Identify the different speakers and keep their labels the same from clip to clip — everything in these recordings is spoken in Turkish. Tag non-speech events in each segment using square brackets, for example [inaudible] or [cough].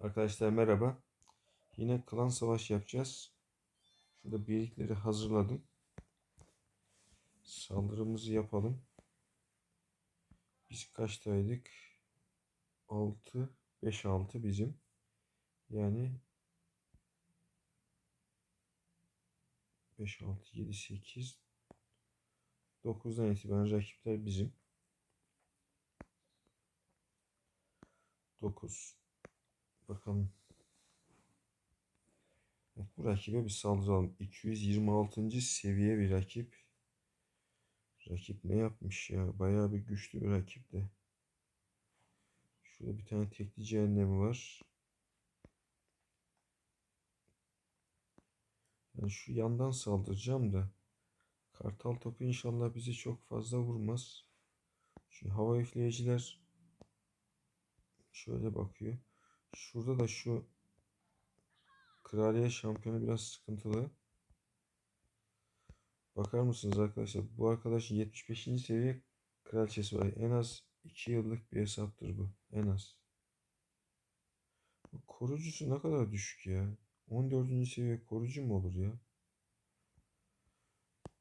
Speaker 1: Arkadaşlar merhaba. Yine klan savaşı yapacağız. Şurada birlikleri hazırladım. Saldırımızı yapalım. Biz kaçtaydık? 6 5 6 bizim. Yani 5 6 7 8 9'dan itibaren rakipler bizim. 9 Bakalım. Evet, bu rakibe bir saldıralım. 226. seviye bir rakip. Rakip ne yapmış ya? Bayağı bir güçlü bir rakip de. Şurada bir tane tekli cehennemi var. Yani şu yandan saldıracağım da. Kartal topu inşallah bizi çok fazla vurmaz. Şu hava üfleyiciler şöyle bakıyor. Şurada da şu Kraliye şampiyonu biraz sıkıntılı. Bakar mısınız arkadaşlar? Bu arkadaşın 75. seviye kraliçesi var. En az 2 yıllık bir hesaptır bu. En az. Korucusu ne kadar düşük ya. 14. seviye korucu mu olur ya?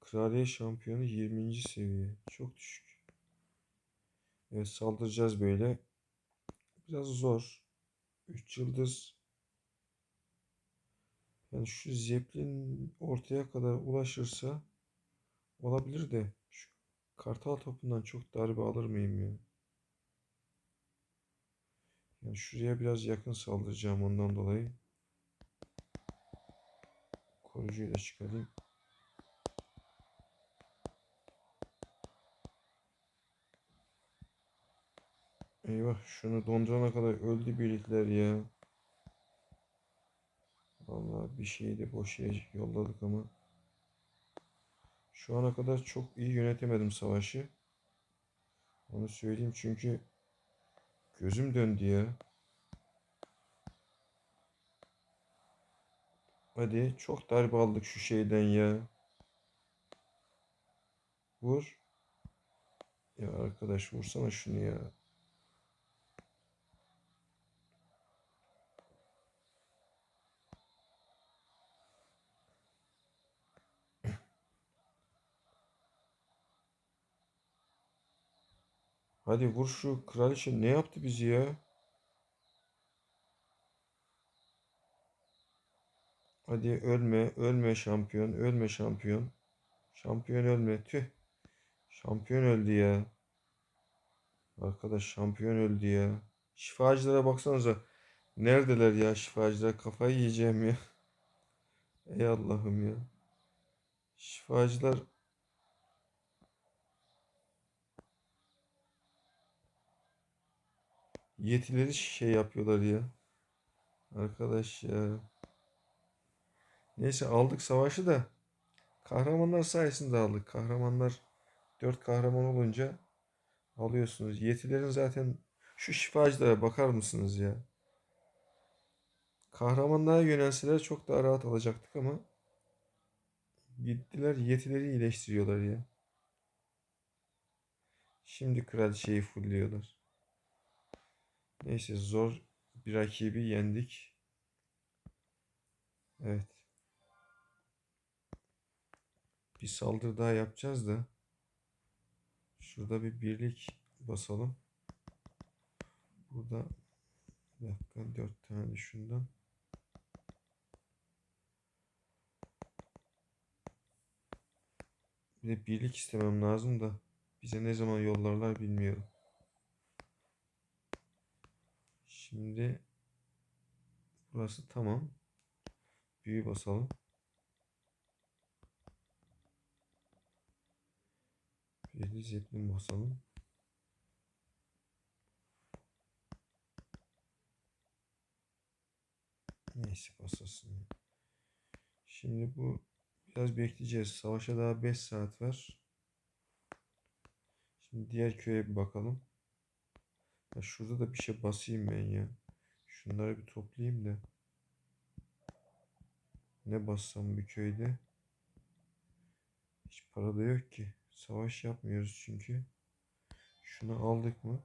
Speaker 1: Kraliye şampiyonu 20. seviye. Çok düşük. Evet saldıracağız böyle. Biraz zor. 3 yıldız. Yani şu Zeppelin ortaya kadar ulaşırsa olabilir de şu kartal topundan çok darbe alır mıyım ya? Yani şuraya biraz yakın saldıracağım ondan dolayı. Korucuyu da çıkarayım. Eyvah şunu dondurana kadar öldü birlikler ya. Vallahi bir şeyi de boş yolladık ama. Şu ana kadar çok iyi yönetemedim savaşı. Onu söyleyeyim çünkü gözüm döndü ya. Hadi çok darbe aldık şu şeyden ya. Vur. Ya arkadaş vursana şunu ya. Hadi vur şu kraliçe ne yaptı bizi ya? Hadi ölme, ölme şampiyon, ölme şampiyon. Şampiyon ölme, tüh. Şampiyon öldü ya. Arkadaş şampiyon öldü ya. Şifacılara baksanıza. Neredeler ya şifacılar? Kafayı yiyeceğim ya. [laughs] Ey Allah'ım ya. Şifacılar Yetileri şey yapıyorlar ya. Arkadaş ya. Neyse aldık savaşı da. Kahramanlar sayesinde aldık. Kahramanlar dört kahraman olunca alıyorsunuz. Yetilerin zaten şu şifacılara bakar mısınız ya? Kahramanlara yönelseler çok daha rahat alacaktık ama gittiler yetileri iyileştiriyorlar ya. Şimdi kraliçeyi fullliyorlar. Neyse zor bir rakibi yendik. Evet. Bir saldırı daha yapacağız da. Şurada bir birlik basalım. Burada bir dakika dört tane şundan. Bir de birlik istemem lazım da bize ne zaman yollarlar bilmiyorum. Şimdi burası tamam. Büyü basalım. Bir de zeplin basalım. Neyse basasın. Şimdi bu biraz bekleyeceğiz. Savaşa daha 5 saat var. Şimdi diğer köye bir bakalım. Ya şurada da bir şey basayım ben ya. Şunları bir toplayayım da. Ne bassam bir köyde? Hiç para da yok ki. Savaş yapmıyoruz çünkü. Şunu aldık mı?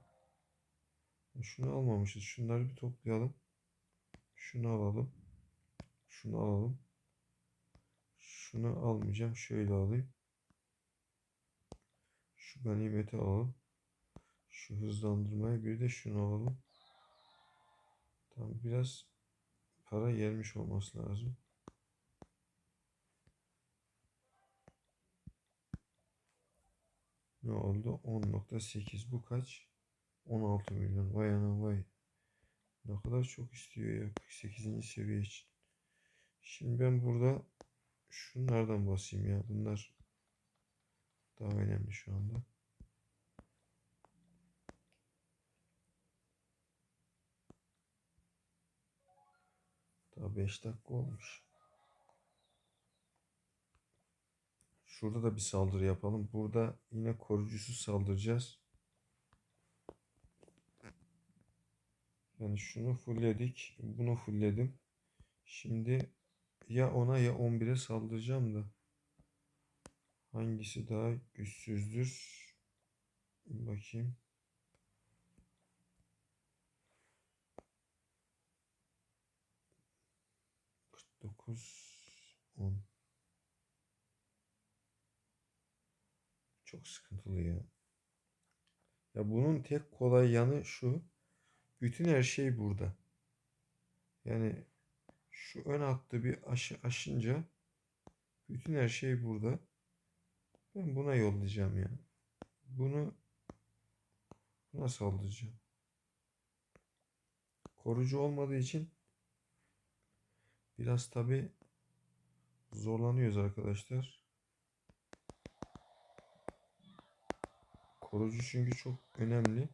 Speaker 1: Şunu almamışız. Şunları bir toplayalım. Şunu alalım. Şunu alalım. Şunu almayacağım. Şöyle alayım. Şu ganimeti alalım. Şu hızlandırmayı bir de şunu alalım. Tam biraz para gelmiş olması lazım. Ne oldu? 10.8 bu kaç? 16 milyon. Vay anam vay. Ne kadar çok istiyor ya 48. seviye için. Şimdi ben burada şunlardan basayım ya. Bunlar daha önemli şu anda. Daha 5 dakika olmuş. Şurada da bir saldırı yapalım. Burada yine korucusu saldıracağız. Yani şunu fullledik. Bunu fullledim. Şimdi ya ona ya 11'e saldıracağım da. Hangisi daha güçsüzdür? Bakayım. Kırk dokuz on. Çok sıkıntılı ya. Ya bunun tek kolay yanı şu. Bütün her şey burada. Yani şu ön hattı bir aşı aşınca bütün her şey burada. Ben buna yollayacağım ya. Bunu buna saldıracağım. Korucu olmadığı için biraz tabi zorlanıyoruz arkadaşlar. Korucu çünkü çok önemli.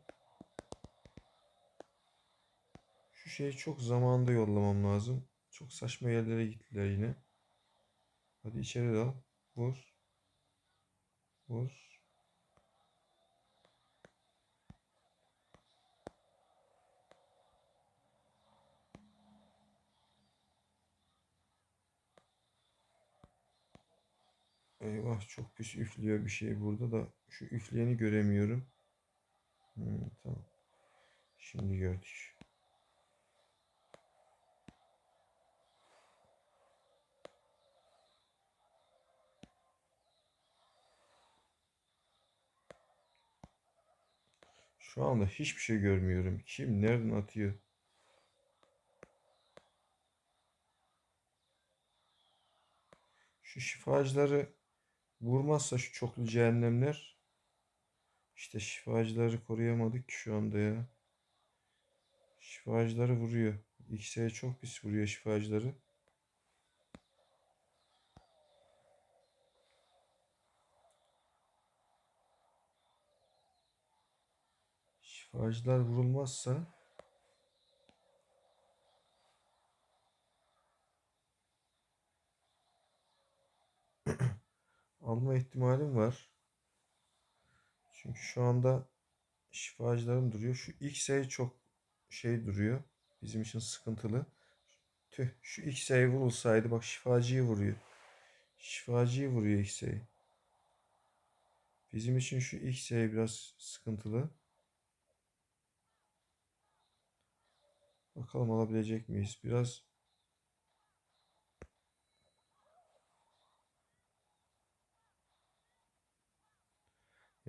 Speaker 1: Şu şeyi çok zamanında yollamam lazım. Çok saçma yerlere gittiler yine. Hadi içeri dal. Vur. Vur. Eyvah çok pis üflüyor bir şey burada da şu üfleyeni göremiyorum. Hmm, tamam. Şimdi gördük. Şu anda hiçbir şey görmüyorum. Kim nereden atıyor? Şu şifacıları vurmazsa şu çoklu cehennemler işte şifacıları koruyamadık ki şu anda ya. Şifacıları vuruyor. X'e çok pis vuruyor şifacıları. Şifacılar vurulmazsa alma ihtimalim var. Çünkü şu anda şifacılarım duruyor. Şu X'e çok şey duruyor. Bizim için sıkıntılı. Tüh şu X'e vurulsaydı bak şifacıyı vuruyor. Şifacıyı vuruyor X'e. Bizim için şu X'e biraz sıkıntılı. Bakalım alabilecek miyiz? Biraz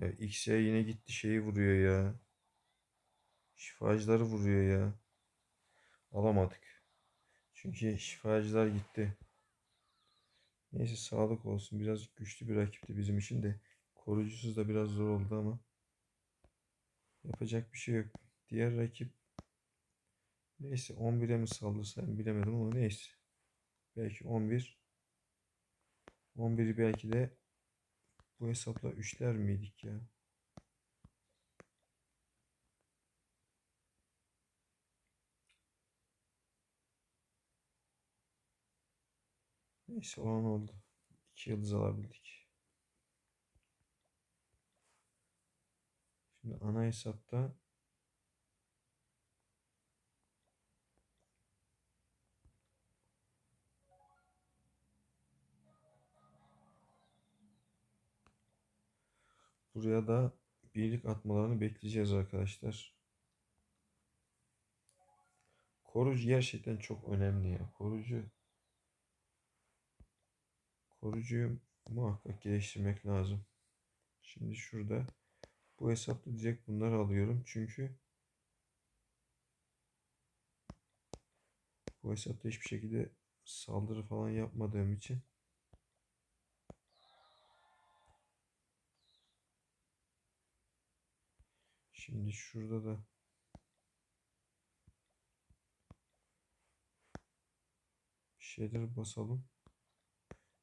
Speaker 1: Ya X'e yine gitti şeyi vuruyor ya. Şifacıları vuruyor ya. Alamadık. Çünkü şifacılar gitti. Neyse sağlık olsun. Biraz güçlü bir rakipti bizim için de. Korucusuz da biraz zor oldu ama. Yapacak bir şey yok. Diğer rakip neyse 11'e mi saldırsam bilemedim ama neyse. Belki 11 11'i belki de bu hesapla üçler miydik ya? Neyse olan oldu. İki yıldız alabildik. Şimdi ana hesapta Buraya da birlik atmalarını bekleyeceğiz arkadaşlar. Korucu gerçekten çok önemli ya. Korucu korucuyu muhakkak geliştirmek lazım. Şimdi şurada bu hesapta direkt bunları alıyorum. Çünkü bu hesapta hiçbir şekilde saldırı falan yapmadığım için Şimdi şurada da bir şeyler basalım.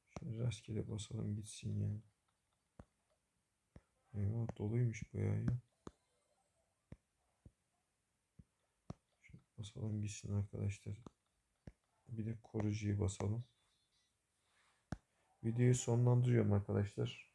Speaker 1: Şöyle rastgele basalım gitsin ya. Eyvah doluymuş bayağı ya. Şöyle basalım gitsin arkadaşlar. Bir de korucuyu basalım. Videoyu sonlandırıyorum arkadaşlar.